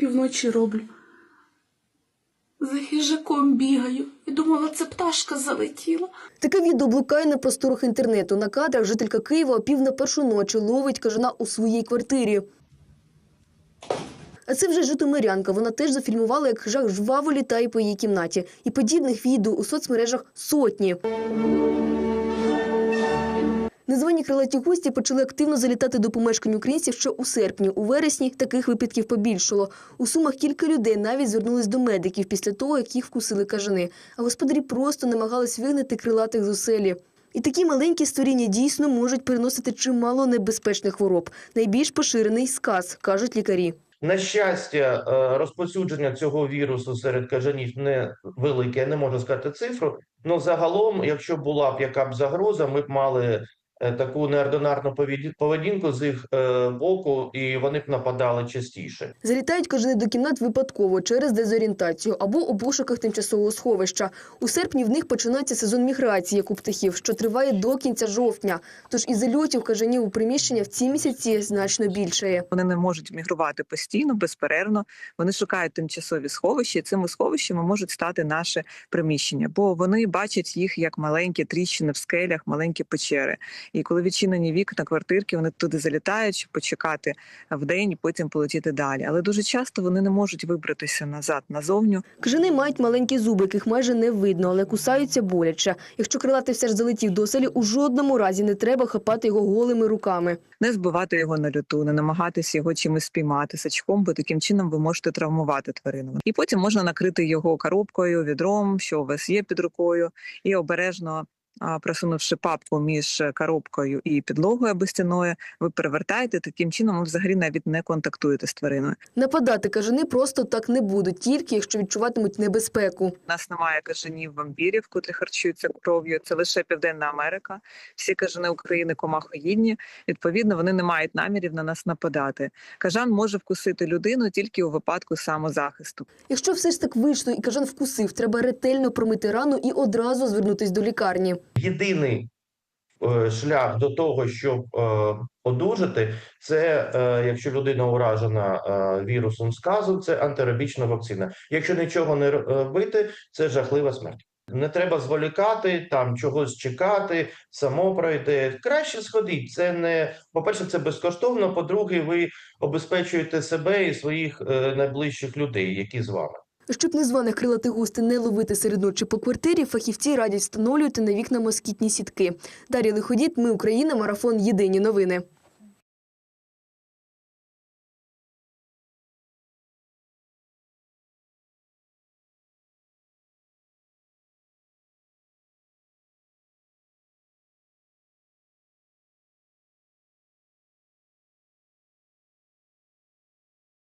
півночі роблю. За хижаком бігаю і думала, це пташка залетіла. Таке відео блукає на просторах інтернету. На кадрах жителька Києва о пів на першу ночі ловить кажана у своїй квартирі. А це вже житомирянка. Вона теж зафільмувала, як хижак жваво літає по її кімнаті. І подібних відео у соцмережах сотні. Незвані крилаті гості почали активно залітати до помешкань українців ще у серпні. У вересні таких випадків побільшало. У сумах кілька людей навіть звернулись до медиків після того, як їх вкусили кажани. А господарі просто намагались вигнати крилатих з оселі. І такі маленькі створіння дійсно можуть переносити чимало небезпечних хвороб. Найбільш поширений сказ, кажуть лікарі. На щастя, е, розповсюдження цього вірусу серед кажанів не велике, я не можу сказати цифру. але загалом, якщо була б яка б загроза, ми б мали таку неординарну поведі- поведінку з їх е, боку, і вони б нападали частіше. Залітають кажани до кімнат випадково через дезорієнтацію або у пошуках тимчасового сховища. У серпні в них починається сезон міграції, як у птахів, що триває до кінця жовтня. Тож і зальотів кажанів у приміщення в ці місяці значно більшає. Вони не можуть мігрувати постійно, безперервно. Вони шукають тимчасові сховища. і Цими сховищами можуть стати наше приміщення, бо вони бачать їх як маленькі тріщини в скелях, маленькі печери. І коли відчинені вікна квартирки, вони туди залітають, щоб почекати вдень і потім полетіти далі. Але дуже часто вони не можуть вибратися назад назовню. Кажани мають маленькі зуби, яких майже не видно, але кусаються боляче. Якщо крилатий все ж залетів до оселі, у жодному разі не треба хапати його голими руками. не збивати його на льоту, не намагатися його чимось спіймати сачком, бо таким чином ви можете травмувати тварину. І потім можна накрити його коробкою, відром, що у вас є під рукою, і обережно. Просунувши папку між коробкою і підлогою або стіною, ви перевертаєте таким чином, ви взагалі навіть не контактуєте з твариною. Нападати кажани просто так не будуть, тільки якщо відчуватимуть небезпеку. У нас немає кажанів вампірів, котрі харчуються кров'ю. Це лише Південна Америка. Всі кажани України комахоїдні. Відповідно, вони не мають намірів на нас нападати. Кажан може вкусити людину тільки у випадку самозахисту. Якщо все ж так вийшло і кажан вкусив, треба ретельно промити рану і одразу звернутись до лікарні. Єдиний е, шлях до того, щоб е, одужати, це е, якщо людина уражена вірусом сказу, це антирабічна вакцина. Якщо нічого не робити, це жахлива смерть. Не треба зволікати, там чогось чекати, само пройде. Краще сходіть. Це не по-перше, це безкоштовно. По-друге, ви обезпечуєте себе і своїх найближчих людей, які з вами. Щоб незваних крилатих гостей не ловити серед ночі по квартирі, фахівці радять встановлювати на вікна москітні сітки. Дар'я Лиходіт, ми Україна, марафон Єдині новини.